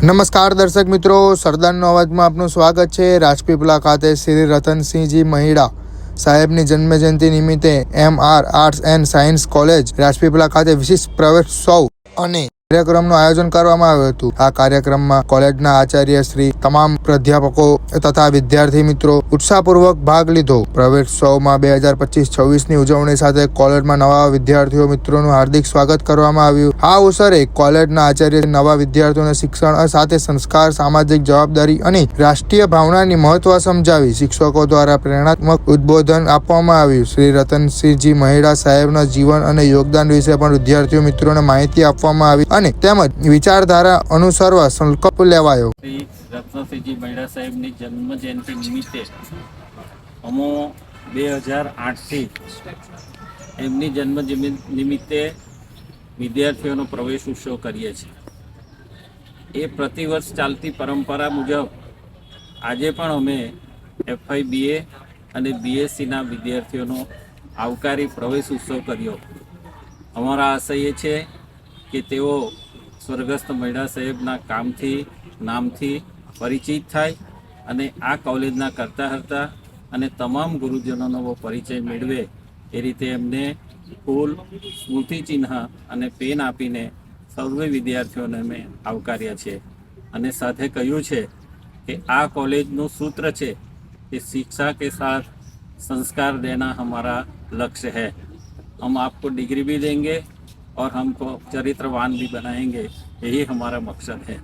નમસ્કાર દર્શક મિત્રો, સરદારનો અવાજમાં આપનું સ્વાગત છે. રાજપીપળા ખાતે શ્રી રતનસિંહજી મહિડા સાહેબની જન્મજયંતિ નિમિત્તે M R arts and science college Rajpipla ખાતે વિશિષ્ટ પ્રવેશોત્સવ અને કાર્યક્રમનું આયોજન કરવામાં આવ્યું હતું. આ કાર્યક્રમમાં કોલેજના આચાર્ય શ્રી તમામ પ્રાધ્યાપકો તથા વિદ્યાર્થી મિત્રો ઉત્સાહપૂર્વક ભાગ લીધો. પ્રવેશોત્સવમાં બે હજાર પચીસ છવ્વીસની ઉજવણી સાથે કોલેજમાં નવા વિદ્યાર્થીઓ મિત્રોનું હાર્દિક સ્વાગત કરવામાં આવ્યું. આ અવસરે કોલેજના આચાર્ય નવા વિદ્યાર્થીઓને શિક્ષણ સાથે સંસ્કાર, સામાજિક જવાબદારી અને રાષ્ટ્રીય ભાવનાની મહત્વ સમજાવી શિક્ષકો દ્વારા પ્રેરણાત્મક ઉદ્બોધન આપવામાં આવ્યું. શ્રી રતનસિંહજી મહેડા સાહેબના જીવન અને યોગદાન વિશે પણ વિદ્યાર્થીઓ મિત્રોને માહિતી આપવામાં આવી. અને તેમજ વિચારધારા અનુસરવા સંકલ્પ લેવાયો. શ્રી રત્નસિંહજી મહેડા સાહેબની જન્મ જયંતિ નિમિત્તે અમો બે હજાર આઠથી એમની જન્મ નિમિત્તે વિદ્યાર્થીઓનો પ્રવેશ ઉત્સવ કરીએ છીએ. એ પ્રતિવર્ષ ચાલતી પરંપરા મુજબ આજે પણ અમે એફઆઈ બીએ અને બીએસસીના વિદ્યાર્થીઓનો આવકારી પ્રવેશ ઉત્સવ કર્યો. અમારા આશય એ છે કે તેઓ સ્વર્ગસ્થ મૈડા સાહેબના કામથી, નામથી પરિચિત થાય અને આ કોલેજના કરતા હતા અને તમામ ગુરુજનોનો પરિચય મેળવે એ રીતે એમને ફૂલ સ્મૃતિચિહ્ન અને પેન આપીને સર્વે વિદ્યાર્થીઓને અમે આવકાર્યા છે. અને સાથે કહ્યું છે કે આ કોલેજનું સૂત્ર છે કે શિક્ષા કે સાથ સંસ્કાર દેના હમારા લક્ષ્ય હૈ. હમ આપકો ડિગ્રી ભી દેંગે और हमको चरित्रवान भी बनाएंगे यही हमारा मकसद है